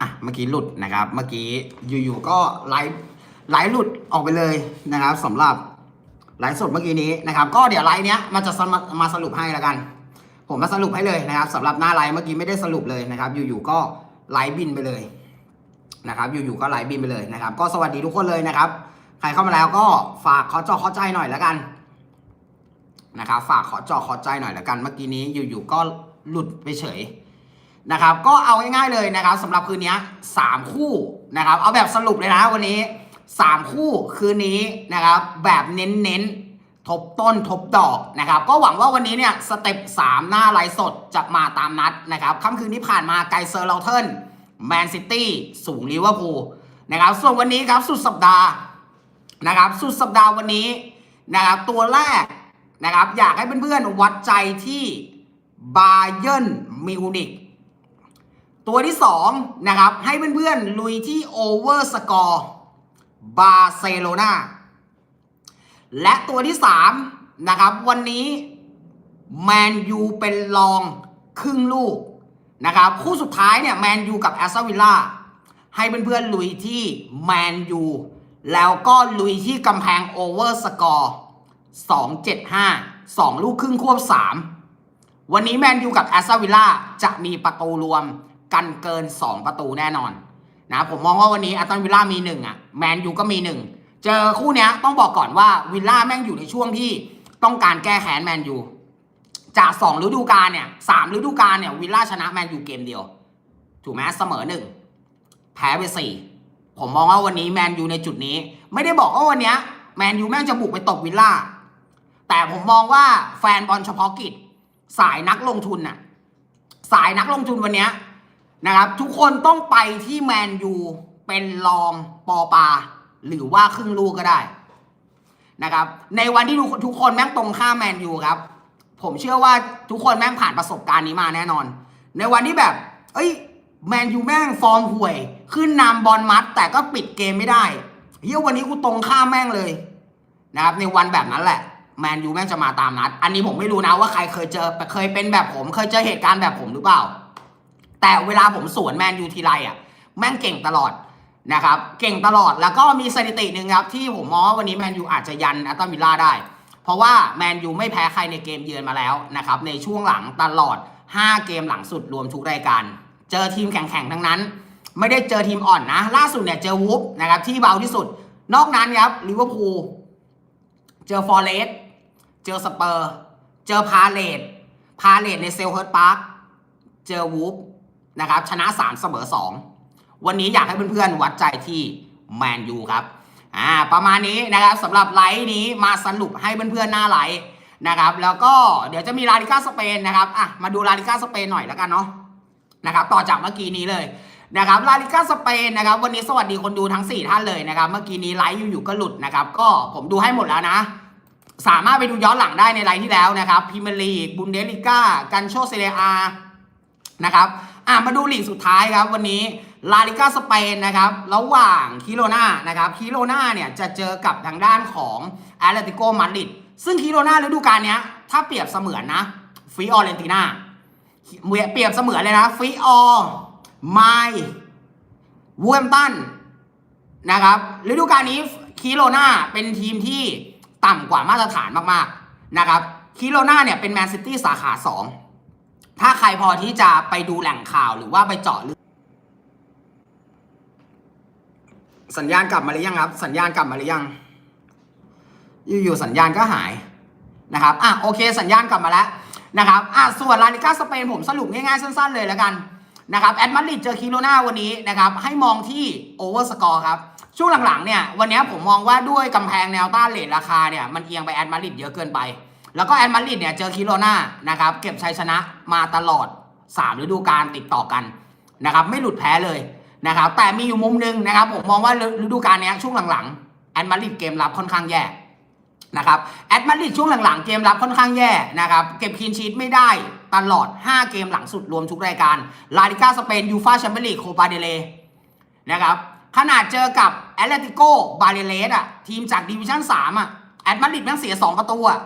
อะเมื่อกี้หลุดนะครับ เมื่อกี้อยู่ๆก็ไลฟ์ไลฟ์หลุดออกไปเลยนะครับสำหรับไลฟ์สดเมื่อกี้นี้นะครับ ก็เดี๋ยวไลฟ์เนี้ยมันจะสมามาสรุปให้แล้วกัน ผมมาสรุปให้เลยนะครับสำหรับหน้าไลฟ์เมื่อกี้ไม่ได้สรุปเลยนะครับ อยู่ๆก็ไลฟ์บินไปเลยนะครับ อยู่ๆก็ไลฟ์บินไปเลยนะครับ ก็สวัสดีทุกคนเลยนะครับ ใครเข้ามาแล้วก็ฝากขอจอขอใจหน่อยแล้วกันนะครับฝากขอจอขอใจหน่อยแล้วกัน เมื่อกี้นี้อยู่ๆก็หลุดไปเฉย นะครับก็เอาง่ายๆเลยนะครับสำหรับคืนนี้สามคู่นะครับเอาแบบสรุปเลยนะวันนี้สามคู่คืนนี้นะครับแบบเน้นๆทบต้นทบดอกนะครับก็หวังว่าวันนี้เนี่ยสเต็ปสามหน้าไลฟ์สดจะมาตามนัดนะครับค่ำคืนที่ผ่านมาไกเซอร์เลาเทิร์นแมนซิตี้สูงลิเวอร์พูลนะครับส่วนวันนี้ครับสุดสัปดาห์นะครับสุดสัปดาห์วันนี้นะครับตัวแรกนะครับอยากให้เพื่อนๆวัดใจที่บาเยิร์นมิวนิก ตัวที่2นะครับให้เพื่อนๆ ลุยที่โอเวอร์สกอร์บาร์เซโลนาและตัวที่3นะครับวันนี้แมนยูเป็นรองครึ่งลูกนะครับคู่สุดท้ายเนี่ยแมนยูกับแอสตันวิลล่าให้เพื่อนๆลุยที่แมนยูแล้วก็ลุยที่กำแพงโอเวอร์สกอร์275 2 ลูกครึ่งควบ 3 วันนี้แมนยูกับแอสตันวิลล่าจะมีประตูรวม กันเกิน 2 ประตูแน่นอนนะผมมองว่าวันนี้อสตันวิลล่ามี1อะแมนยูก็มี1เจอคู่เนี้ยต้องบอกก่อนว่าวิลล่าแม่งอยู่ในช่วงที่ต้องการแก้แค้นแมนยูจากสองฤดูกาลเนี่ยสามฤดูกาลเนี่ยวิลล่าชนะแมนยูเกมเดียว ถูกไหมเสมอหนึ่งแพ้ไปสี่ผมมองว่าวันนี้แมนยูในจุดนี้ ไม่ได้บอกว่าวันนี้แมนยูแม่งจะบุกไปตบวิลล่าแต่ผมมองว่าแฟนบอลเฉพาะกิจ สายนักลงทุนน่ะสายนักลงทุนวันนี้ นะครับ ทุกคนต้องไปที่แมนยูเป็นรองปอปา หรือว่าครึ่งลูกก็ได้นะครับ ในวันที่ทุกคนแม่งตรงข้ามแมนยูครับ ผมเชื่อว่าทุกคนแม่งผ่านประสบการณ์นี้มาแน่นอน ในวันที่แบบ เอ้ยแมนยูแม่งฟอร์มห่วย ขึ้นนำบอลมัด แต่ก็ปิดเกมไม่ได้เฮียวันนี้กูตรงข้ามแม่งเลยนะครับในวันแบบนั้นแหละแมนยูแม่งจะมาตามนัด อันนี้ผมไม่รู้นะว่าใครเคยเจอเคยเป็นแบบผม เคยเจอเหตุการณ์แบบผมหรือเปล่า แต่เวลาผมสวนแมนยูทีไรอะแม่งเก่งตลอดนะครับ เก่งตลอดแล้วก็มีสถิติหนึ่งครับที่ผมมองว่าวันนี้แมนยูอาจจะยันแอตตันวิลล่าได้ เพราะว่าแมนยูไม่แพ้ใครในเกมเยือนมาแล้วนะครับในช่วงหลังตลอด 5 เกมหลังสุดรวมทุกรายการ เจอทีมแข่งๆทั้งนั้น ไม่ได้เจอทีมอ่อนนะ ล่าสุดเนี่ยเจอวูฟนะครับที่เบาที่สุด นอกนั้นครับลิเวอร์พูลเจอฟอร์เรสเจอสเปอร์ เจอพาเลตพาเลตในเซลเฮิร์ตพาร์คเจอวูฟ นะครับ ชนะ3เสมอ2 วันนี้อยากให้เพื่อนๆ วัดใจที่แมนยูครับอ่าประมาณนี้นะครับสำหรับไลฟ์นี้มาสรุปให้เพื่อนๆหน้าไลฟ์นะครับ แล้วก็เดี๋ยวจะมีลาลิก้าสเปนนะครับอะมาดูลาลิก้าสเปนหน่อยแล้วกันเนาะนะครับต่อจากเมื่อกี้นี้เลยนะครับลาลิก้าสเปนนะครับวันนี้สวัสดีคนดูทั้ง 4 ท่านเลยนะครับ เมื่อกี้นี้ไลฟ์อยู่ๆก็หลุดนะครับ ก็ผมดูให้หมดแล้วนะ สามารถไปดูย้อนหลังได้ในไลน์ที่แล้วนะครับพรีเมลีกบุนเดลิก้ากันโชเซเรียอานะครับ อะมาดูลีกสุดท้ายครับวันนี้ลาลิก้าสเปนนะครับระหว่างคิโรนานะครับคิโรนาเนี่ยจะเจอกับทางด้านของแอตเลติโกมาดริดซึ่งคิโรนาฤดูกาลนี้ถ้าเปรียบเสมือนนะฟิออเรนติน่าเปรียบเสมือนเลยนะฟิออไมวูแฮมตันนะครับฤดูกาลนี้คิโรนาเป็นทีมที่ต่ำกว่ามาตรฐานมากๆนะครับคิโรนาเนี่ยเป็นแมนซิตี้สาขา 2 ถ้าใครพอที่จะไปดูแหล่งข่าวหรือว่าไปเจาะลึกสัญญาณกลับมาหรือยังครับ สัญญาณกลับมาหรือยังอยู่ๆสัญญาณก็หายนะครับอะโอเค สัญญาณกลับมาแล้วนะครับอะส่วนลาลิก้าสเปนผมสรุปง่ายๆสั้นๆเลยแล้วกันนะครับแอดมาดริดเจอคิโรนาวันนี้นะครับให้มองที่โอเวอร์สกอร์ครับ ช่วงหลังๆเนี่ยวันนี้ผมมองว่าด้วยกำแพงแนวต้านเลทราคาเนี่ยมันเอียงไปแอดมาดริดเยอะเกินไป แล้วก็แอดมาริดเนี่ยเจอคิโรนานะครับเก็บชัยชนะมาตลอด 3 ฤดูกาลติดต่อกันนะครับไม่หลุดแพ้เลยนะครับแต่มีอยู่มุมหนึงนะครับผมมองว่าฤดูกาลนี้ช่วงหลังๆแอดมาริดเกมรับค่อนข้างแย่นะครับแอดมาริดช่วงหลังๆ เกมรับค่อนข้างแย่นะครับเก็บคีนชีตไม่ได้ตลอด 5 เกมหลังสุดรวมทุกรายการลาลิก้าสเปนยูฟาแชมเปี้ยนลีกโคปาเดเลนะครับขนาดเจอกับแอตเลติโกบาเลเลสอะทีมจากดิวิชั่น3อะแอดมาริดแม่งเสีย 2 ประตูอะ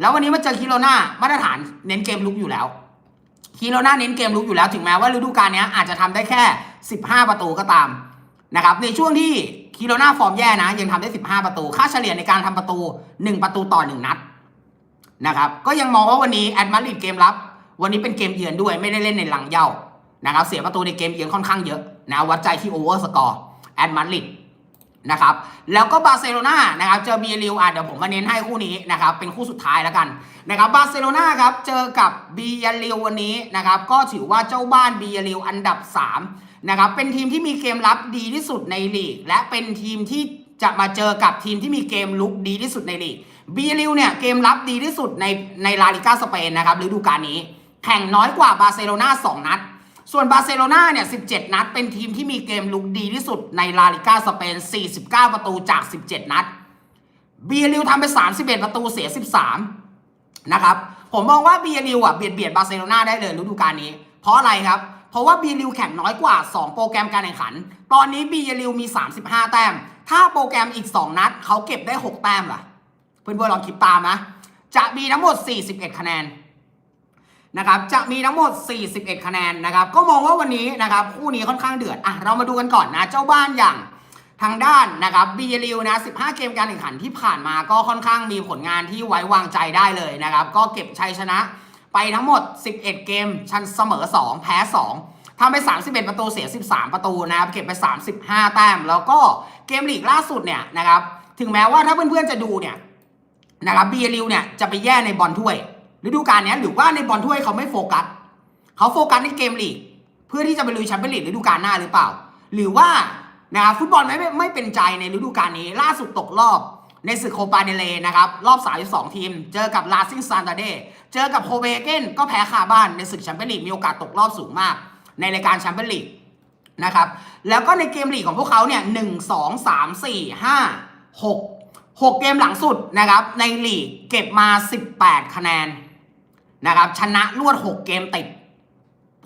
แล้ววันนี้มาเจอคิโรนามาตรฐานเน้นเกมลุกอยู่แล้วคิโรนาเน้นเกมลุกอยู่แล้วถึงแม้ว่าฤดูกาลนี้อาจจะทำได้แค่ 15 ประตูก็ตามนะครับในช่วงที่คิโรนาฟอร์มแย่นะ ยังทำได้ 15 ประตู ค่าเฉลี่ยในการทำประตู 1 ประตูต่อ 1 นัดนะครับก็ยังมองว่าวันนี้แอดมาริดเกมรับ วันนี้เป็นเกมเยือนด้วยไม่ได้เล่นในหลังเย่านะครับเสียประตูในเกมเยือนค่อนข้างเยอะนะวัดใจที่โอเวอร์สกอร์แอดมาริด นะครับแล้วก็บาร์เซโลนานะครับเจอเบียริวอะเดี๋ยวผมมาเน้นให้คู่นี้นะครับเป็นคู่สุดท้ายแล้วกันนะครับบาร์เซโลนาครับเจอกับเบียริววันนี้นะครับก็ถือว่าเจ้าบ้านเบียริวอันดับ3นะครับเป็นทีมที่มีเกมรับดีที่สุดในลีก และเป็นทีมที่จะมาเจอกับทีมที่มีเกมลุกดีที่สุดในลีกเบียริวเนี่ยเกมรับดีที่สุดในในลาลิก้าสเปนนะครับฤดูกาลนี้ แข่งน้อยกว่าบาร์เซโลนา2นัด ส่วนบาร์เซโลนาเนี่ย 17 นัด เป็นทีมที่มีเกมลุกดีที่สุดในลาลิก้าสเปน 49 ประตูจาก 17 นัด เบียริวทำไป 31 ประตูเสีย 13 นะครับ ผมมองว่าเบียริวอะเบียดเบียดบาร์เซโลนาได้เลยฤดูกาลนี้ เพราะอะไรครับ เพราะว่าเบียริวแข่งน้อยกว่า 2 โปรแกรมการแข่งขัน ตอนนี้เบียริวมี 35 แต้ม ถ้าโปรแกรมอีก 2 นัดเขาเก็บได้ 6 แต้มล่ะ เพื่อนๆลองคิดตามนะ จะมีทั้งหมด 41 คะแนน นะครับจะมีทั้งหมด 41 คะแนนนะครับ ก็มองว่าวันนี้นะครับคู่นี้ค่อนข้างเดือดอะเรามาดูกันก่อนนะ เจ้าบ้านอย่างทางด้านนะครับบีเอลิวนะ 15 เกมการแข่งขันที่ผ่านมาก็ค่อนข้างมีผลงานที่ไว้วางใจได้เลยนะครับ ก็เก็บชัยชนะไปทั้งหมด 11 เกม ชันเสมอ 2 แพ้ 2ทำไป 31 ประตูเสีย 13 ประตูนะครับ เก็บไป 35 แต้ม แล้วก็เกมลีกล่าสุดเนี่ยนะครับ ถึงแม้ว่าถ้าเพื่อนๆจะดูเนี่ยนะครับบีเอลิวเนี่ยจะไปแย่ในบอลถ้วย ฤดูกาลนี้หรือว่าในบอลถ้วยเขาไม่โฟกัสเขาโฟกัสในเกมลีกเพื่อที่จะไปลุยแชมเปี้ยนลีกฤดูกาลหน้าหรือเปล่า หรือว่านะครับฟุตบอลไม่ไม่ไม่เป็นใจในฤดูกาลนี้ ล่าสุดตกรอบในศึกโคปาเดเลนะครับ รอบ32ทีม เจอกับลาซิงซานตาเดเจอกับโคเบเกนก็แพ้คาบ้านในศึกแชมเปี้ยนลีกมีโอกาสตกรอบสูงมาก ในรายการแชมเปี้ยนลีกนะครับแล้วก็ในเกมลีกของพวกเขาเนี่ยหนึ่งสองสามสี่ห้าหกหกเกมหลังสุดนะครับในลีกเก็บมา 18 คะแนน นะครับ ชนะรวด 6 เกมติด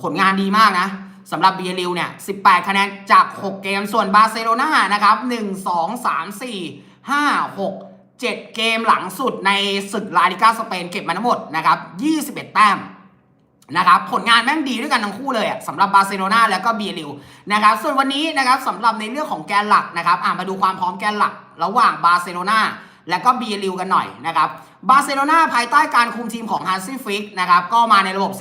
ผลงานดีมากนะสำหรับเบียริวเนี่ย 18 คะแนนจาก 6 เกม ส่วนบาร์เซโลนานะครับ 1 2 3 4 5 6 7 เกมหลังสุดในศึกลาลิก้าสเปนเก็บมาทั้งหมดนะครับ 21 แต้มนะครับผลงานแม่งดีด้วยกันทั้งคู่เลยสำหรับบาร์เซโลนาแล้วก็เบียริวนะครับส่วนวันนี้นะครับสำหรับในเรื่องของแกนหลักนะครับมาดูความพร้อมแกนหลัก ระหว่างบาร์เซโลนา และก็บีริวกันหน่อยนะครับบาร์เซโลนาภายใต้การคุมทีมของฮันซี่ฟริกนะครับก็มาในระบบ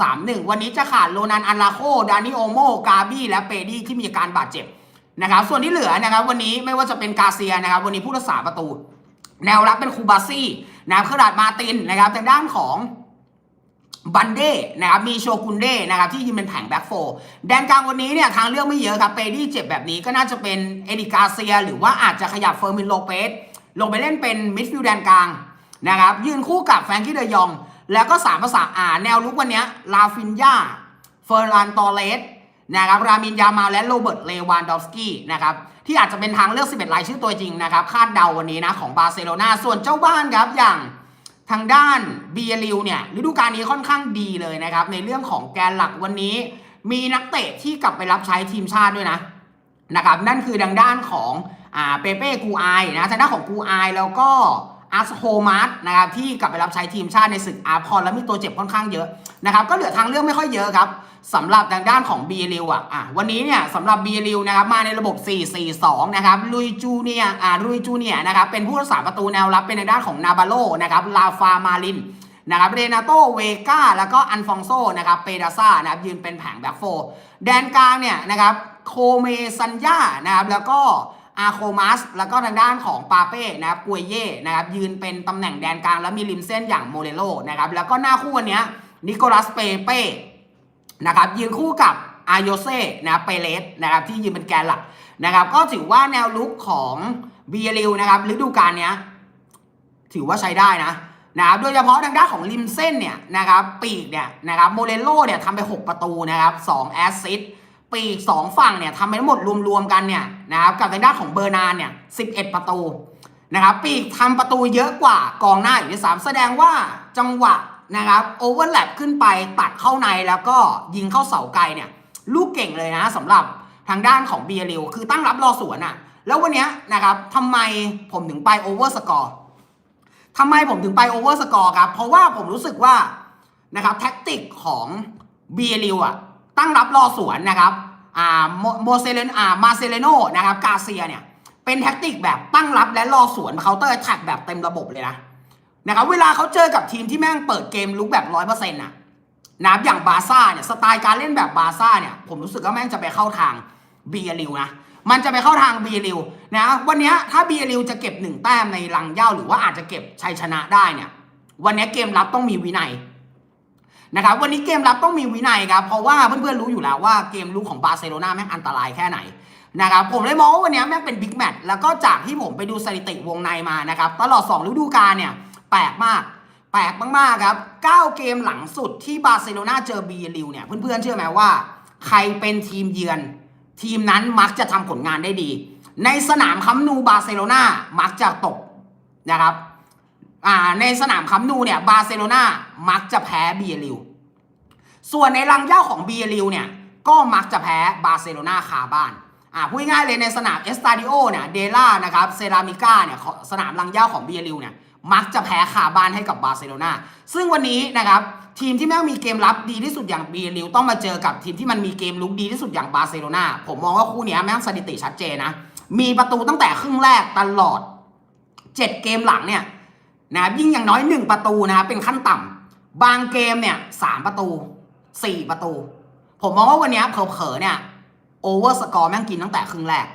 4-2-3-1 วันนี้จะขาดโรนันอันลาโคดานิโอโมกาบี้และเปดี้ที่มีอาการบาดเจ็บนะครับส่วนที่เหลือนะครับวันนี้ไม่ว่าจะเป็นกาเซียนะครับวันนี้ผู้รักษาประตู แนวรับเป็นคูบาซี่นะครับขนาดมาตินนะครับทางด้านของบันเด้นะครับมีโชกุนเด้นะครับที่ยืนเป็นแผงแบ็กโฟร์แดนกลางวันนี้เนี่ยทางเลือกไม่เยอะครับเปดี้เจ็บแบบนี้ก็น่าจะเป็นเอดิกาเซีย หรือว่าอาจจะขยับเฟอร์มินโลเปส ลงไปเล่นเป็นมิดฟิลด์แดนกลางนะครับยืนคู่กับแฟรงกี้เดยอง แล้วก็สามภาษาอ่าแนวลุกวันนี้ลาฟินยาเฟอร์รานตอเลสนะครับรามินยามาและโรเบิร์ตเลวานดอฟสกี้นะครับที่อาจจะเป็นทางเลือก 11 รายชื่อตัวจริงนะครับคาดเดาวันนี้นะของบาร์เซโลนาส่วนเจ้าบ้านครับอย่างทางด้านเบียริวเนี่ยฤดูกาลนี้ค่อนข้างดีเลยนะครับ ในเรื่องของแกนหลักวันนี้ มีนักเตะที่กลับไปรับใช้ทีมชาติด้วยนะนะครับนั่นคือทางด้านของ อ่าเปเป้กูไอนะทางด้านของกูไอแล้วก็อาร์โฮมาร์นะครับที่กลับไปรับใช้ทีมชาติในศึกอาร์พอลแล้วมีตัวเจ็บค่อนข้างเยอะนะครับก็เหลือทางเลือกไม่ค่อยเยอะครับสำหรับทางด้านของเบียริวอะอะวันนี้เนี่ยสำหรับเบียริวนะครับมาในระบบ 4-4-2 นะครับลุยจูเนียอ่าลุยจูเนียนะครับเป็นผู้รักษาประตูแนวรับเป็นทางด้านของนาบาโลนะครับลาฟามาลินนะครับเรนาโตเวกาแล้วก็อันฟองโซนะครับเปดาซ่านะครับยืนเป็นแผงแบ็คโฟร์แดนกลางเนี่ยนะครับโคเมซันยานะครับแล้วก็ อาโคมัสแล้วก็ทางด้านของปาเป้นะครับกวยเย่นะครับยืนเป็นตำแหน่งแดนกลางแล้วมีริมเส้นอย่างโมเรโลนะครับแล้วก็หน้าคู่วันนี้นิโคลัสเปเป้นะครับยืนคู่กับอาโยเซ่นะครับเปเลสนะครับที่ยืนเป็นแกนหลักนะครับก็ถือว่าแนวลุกของเบียริวนะครับฤดูกาลเนี้ยถือว่าใช้ได้นะนะครับโดยเฉพาะทางด้านของริมเส้นเนี่ยนะครับปีกเนี่ยนะครับโมเรโลเนี่ยทำไป 6 ประตูนะครับ2แอสซิสต์ ปีก2ฝั่งเนี่ยทำไปทั้งหมดรวมๆกันเนี่ยนะครับกับทางด้านของเบอร์นานเนี่ย11ประตูนะครับปีกทำประตูเยอะกว่ากองหน้าอยู่ที่สามแสดงว่าจังหวะนะครับโอเวอร์แลปขึ้นไปตัดเข้าในแล้วก็ยิงเข้าเสาไกลเนี่ยลูกเก่งเลยนะสำหรับทางด้านของเบียริวคือตั้งรับรอสวนอะ่ะแล้ววันนี้นะครับทำไมผมถึงไปโอเวอร์สกอร์ทำไมผมถึงไปโอเวอร์สกอร์ครับ เพราะว่าผมรู้สึกว่านะครับแท็กติกของเบียริวอะ ตั้งรับรอสวนนะครับอ่าโมโมเซเลนอ่ามาเซเลโนนะครับกาเซียเนี่ยเป็นแท็กติกแบบตั้งรับและรอสวนเคาน์เตอร์แท็กแบบเต็มระบบเลยนะนะครับเวลาเขาเจอกับทีมที่แม่งเปิดเกมลุกแบบร้อยเปอร์เซ็นต์อะนะครับอย่างบาซ่าเนี่ยสไตล์การเล่นแบบบาซ่าเนี่ยผมรู้สึกว่าแม่งจะไปเข้าทางเบียริวนะมันจะไปเข้าทางเบียริวนะวันนี้ถ้าเบียริวจะเก็บหนึ่งแต้มในลังเย้าหรือว่าอาจจะเก็บชัยชนะได้เนี่ยวันนี้เกมรับต้องมีวินัย นะครับวันนี้เกมรับต้องมีวินัยครับเพราะว่าเพื่อนๆรู้อยู่แล้วว่าเกมลุกของบาร์เซโลนาแม่งอันตรายแค่ไหนนะครับผมเลยมองว่าวันนี้แม่งเป็นบิ๊กแมตช์แล้วก็จากที่ผมไปดูสถิติวงในมานะครับตลอด 2 ฤดูกาลเนี่ยแปลกมากแปลกมากๆครับ 9 เกมหลังสุดที่บาร์เซโลนาเจอบีลิวเนี่ยเพื่อนๆเชื่อไหมว่า ใครเป็นทีมเยือน ทีมนั้นมักจะทำผลงานได้ดี ในสนามคัมนูบาร์เซโลนามักจะตกนะครับ อ่าในสนามคัมนูเนี่ยบาร์เซโลนามักจะแพ้บีลิวส่วนในรังเย้าของบีลิวเนี่ยก็มักจะแพ้บาร์เซโลนาคาบ้านอ่าพูดง่ายเลยในสนามเอสตาดิโอเนี่ยเดล่านะครับเซรามิก้าเนี่ยสนามรังเย้าของบีลิวเนี่ยมักจะแพ้คาบ้านให้กับบาร์เซโลนาซึ่งวันนี้นะครับทีมที่แม่งมีเกมรับดีที่สุดอย่างบีลิวต้องมาเจอกับทีมที่มันมีเกมลุกดีที่สุดอย่างบาร์เซโลนาผมมองว่าคู่นี้แม่งสถิติชัดเจนนะมีประตูตั้งแต่ครึ่งแรกตลอด 7 เกมหลังเนี่ย นะยิ่งอย่างน้อย 1 ประตูนะครับเป็นขั้นต่ำบางเกมเนี่ยสามประตู 4 ประตู ผมมองว่าวันนี้เผลอๆเนี่ยโอเวอร์สกอร์แม่งกินตั้งแต่ครึ่งแรก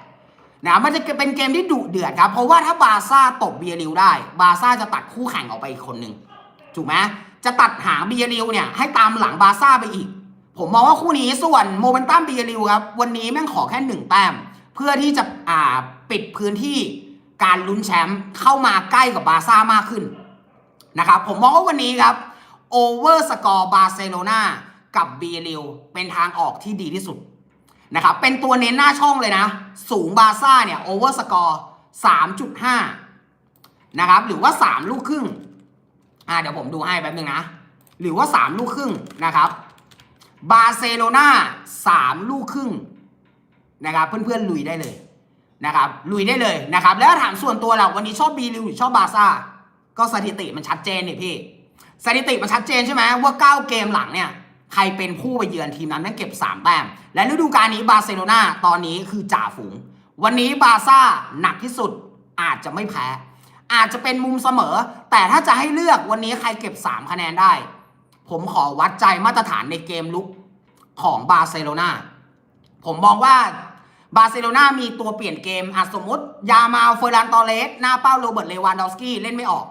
นะมันจะเป็นเกมที่ดุเดือดครับ เพราะว่าถ้าบาซ่าตบเบียริวได้ บาซ่าจะตัดคู่แข่งออกไปอีกคนหนึ่งถูกไหมจะตัดหางเบียริวเนี่ยให้ตามหลังบาซ่าไปอีก ผมมองว่าคู่นี้ส่วนโมเมนตัมเบียริวครับวันนี้แม่งขอแค่หนึ่งแต้ม เพื่อที่จะอ่าปิดพื้นที่ การลุ้นแชมป์เข้ามาใกล้กับบาร์ซ่ามากขึ้นนะครับผมมองว่าวันนี้ครับโอเวอร์สกอร์บาร์เซโลนากับเบียริวเป็นทางออกที่ดีที่สุดนะครับเป็นตัวเน้นหน้าช่องเลยนะ สูงบาร์ซ่าเนี่ยโอเวอร์สกอร์3.5นะครับหรือว่า 3 ลูกครึ่งอ่าเดี๋ยวผมดูให้แป๊บนึงนะ หรือว่า 3 ลูกครึ่งนะครับบาร์เซโลนา3ลูกครึ่งนะครับเพื่อนๆลุยได้เลย นะครับลุยได้เลยนะครับ แล้วถามส่วนตัวเราวันนี้ชอบบีริวหรือชอบบาซ่าก็สถิติมันชัดเจนนี่พี่ สถิติมันชัดเจนใช่ไหมว่า 9 เกมหลังเนี่ยใครเป็นผู้ไปเยือนทีมนั้นนั่นเก็บ 3 แต้มและฤดูกาลนี้บาร์เซโลนาตอนนี้คือจ่าฝูง วันนี้บาซ่าหนักที่สุดอาจจะไม่แพ้ อาจจะเป็นมุมเสมอ แต่ถ้าจะให้เลือกวันนี้ใครเก็บ 3 คะแนนได้ ผมขอวัดใจมาตรฐานในเกมลุกของบาร์เซโลนาผมมองว่า บาร์เซโลนามีตัวเปลี่ยนเกมอะสมมติ ยามาลเฟอร์รันตอเลส หน้าเป้าโรเบิร์ตเลวานดอฟสกี้เล่นไม่ออก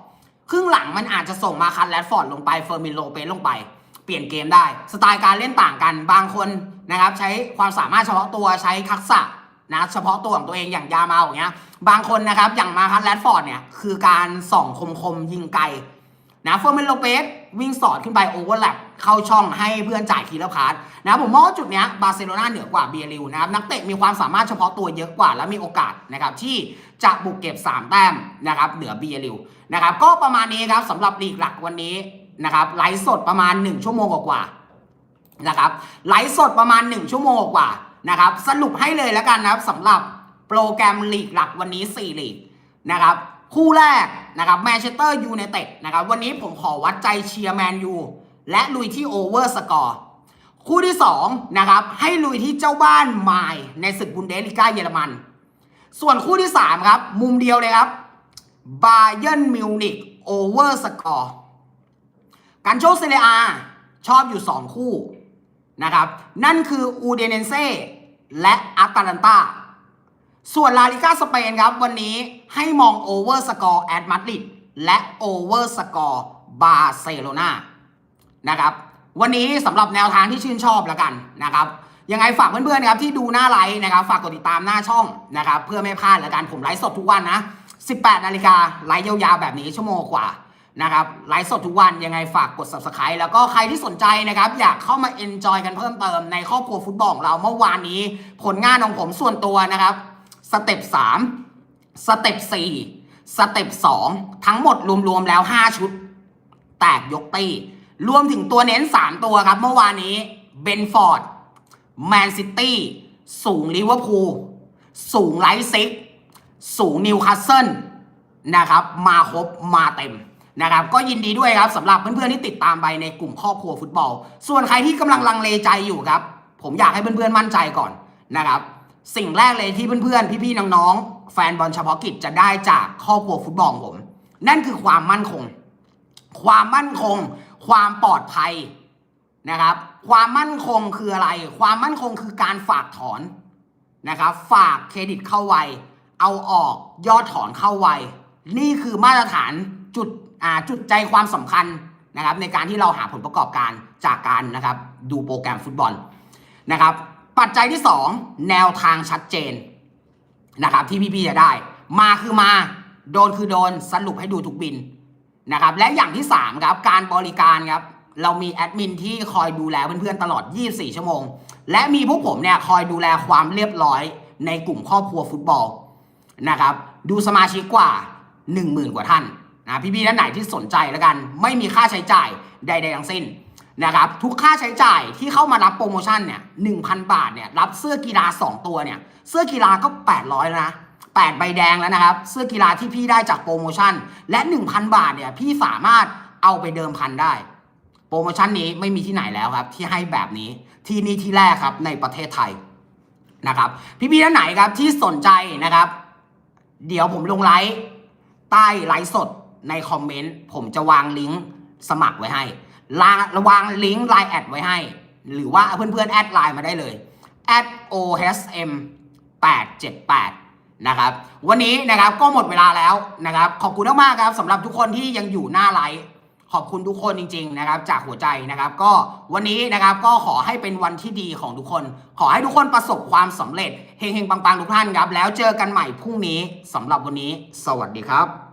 ครึ่งหลังมันอาจจะส่งมาคันแรดฟอร์ดลงไปเฟอร์มินโลเปสลงไป เปลี่ยนเกมได้ สไตล์การเล่นต่างกันบางคนนะครับใช้ความสามารถเฉพาะตัวใช้ทักษะนะเฉพาะตัวของตัวเองอย่างยามาลอย่างเงี้ยบางคนนะครับอย่างมาคันแรดฟอร์ดเนี่ยคือการส่องคมๆยิงไกล นะเฟอร์เมนโลเปสวิ่งสอดขึ้นไปโอเวอร์แลปเข้าช่องให้เพื่อนจ่ายคีย์แล้วพาสนะผมมองว่าจุดเนี้ยบาร์เซโลนาเหนือกว่าเบียริวนะครับนักเตะมีความสามารถเฉพาะตัวเยอะกว่า และมีโอกาสนะครับที่จะบุกเก็บ 3 แต้มนะครับเหนือเบียริวนะครับก็ประมาณนี้ครับสำหรับลีกหลักวันนี้นะครับไลฟ์สดประมาณ 1 ชั่วโมงกว่าๆนะครับไลฟ์สดประมาณ 1 ชั่วโมงกว่านะครับสรุปให้เลยแล้วกันนะครับสำหรับโปรแกรมลีกหลักวันนี้4ลีกนะครับ คู่แรกนะครับแมนเชสเตอร์ยูไนเต็ดนะครับวันนี้ผมขอวัดใจเชียร์แมนยูและลุยที่โอเวอร์สกอร์คู่ที่2นะครับให้ลุยที่เจ้าบ้านไมล์ในศึกบุนเดสลิก้าเยอรมัน ส่วนคู่ที่3ครับมุมเดียวเลยครับบาเย r n นมิวนิกโอเวอร์สกอร์การโชคเซเรียชอบอยู่ 2 คู่นะครับนั่นคืออูเดเนเซ่และอาตาลันตา ส่วนลาลิก้าสเปนครับ วันนี้ให้มองโอเวอร์สกอร์แอดมาดริดและโอเวอร์สกอร์บาร์เซโลนานะครับ วันนี้สำหรับแนวทางที่ชื่นชอบแล้วกันนะครับยังไงฝากเพื่อนๆนะครับที่ดูหน้าไลฟ์นะครับ ฝากกดติดตามหน้าช่องนะครับ เพื่อไม่พลาดแล้วกันผมไลฟ์สดทุกวันนะ 18 นาฬิกาไลฟ์ยาวๆแบบนี้ชั่วโมงกว่านะครับไลฟ์สดทุกวันยังไงฝากกด subscribe แล้วก็ใครที่สนใจนะครับ อยากเข้ามา enjoy กันเพิ่มเติมในครอบครัวฟุตบอลของเราเมื่อวานนี้ ผลงานของผมส่วนตัวนะครับ สเต็ปสามสเต็ปสี่สเต็ปสองทั้งหมดรวมๆแล้ว5ชุด แตกยกตีรวมถึงตัวเน้น3ตัวครับ เมื่อวานนี้เบนฟอร์ดแมนซิตี้สูงลิเวอร์พูลสูงไลฟ์ซิกสูงนิวคาสเซิลนะครับ มาครบมาเต็มนะครับ ก็ยินดีด้วยครับสำหรับเพื่อนๆที่ติดตามไปในกลุ่มครอบครัวฟุตบอล ส่วนใครที่กำลังลังเลใจอยู่ครับ ผมอยากให้เพื่อนๆมั่นใจก่อนนะครับ สิ่งแรกเลยที่เพื่อนๆ พี่ๆ น้องๆ แฟนบอลเฉพาะกิจจะได้จากครอบครัวฟุตบอลผม นั่นคือความมั่นคง ความมั่นคง ความปลอดภัยนะครับ ความมั่นคงคืออะไร ความมั่นคงคือการฝากถอนนะครับ ฝากเครดิตเข้าไว เอาออกยอดถอนเข้าไว นี่คือมาตรฐานจุดจุดใจความสำคัญนะครับ ในการที่เราหาผลประกอบการจากการนะครับ ดูโปรแกรมฟุตบอลนะครับ ปัจจัยที่ 2 แนวทางชัดเจนนะครับที่พี่ๆจะได้ มาคือมาโดนคือโดนสรุปให้ดูทุกบินนะครับและอย่างที่ 3 ครับ การบริการครับเรามีแอดมินที่คอยดูแลเพื่อนๆตลอด 24 ชั่วโมง และมีพวกผมเนี่ยคอยดูแลความเรียบร้อยในกลุ่มครอบครัวฟุตบอลนะครับ ดูสมาชิกกว่า 10,000 กว่าท่านนะพี่ๆท่านไหนที่สนใจแล้วกัน ไม่มีค่าใช้จ่ายใด ๆ ทั้งสิ้น นะครับทุกค่าใช้จ่ายที่เข้ามารับโปรโมชั่นเนี่ยหนึ่งพันบาทเนี่ยรับเสื้อกีฬา 2 ตัวเนี่ยเสื้อกีฬาก็ 800แล้วนะ8ใบแดงแล้วนะครับ เสื้อกีฬาที่พี่ได้จากโปรโมชั่น และ 1,000 บาทเนี่ยพี่สามารถเอาไปเดิมพันได้ โปรโมชั่นนี้ไม่มีที่ไหนแล้วครับ ที่ให้แบบนี้ที่นี่ที่แรกครับในประเทศไทยนะครับ พี่ๆท่านไหนครับที่สนใจนะครับ เดี๋ยวผมลงไลฟ์ใต้ไลฟ์สดในคอมเมนต์ผมจะวางลิงก์สมัครไว้ให้ ลาระวางลิงก์ไลน์แอดไว้ให้ หรือว่าเพื่อนๆแอดไลน์มาได้เลย at osm 878นะครับ วันนี้นะครับก็หมดเวลาแล้วนะครับ ขอบคุณมากๆครับสำหรับทุกคนที่ยังอยู่หน้าไลฟ์ขอบคุณทุกคนจริง ๆ นะครับ จากหัวใจนะครับ ก็วันนี้นะครับก็ขอให้เป็นวันที่ดีของทุกคน ขอให้ทุกคนประสบความสำเร็จเฮงๆปังๆทุกท่านครับ แล้วเจอกันใหม่พรุ่งนี้สำหรับวันนี้ สวัสดีครับ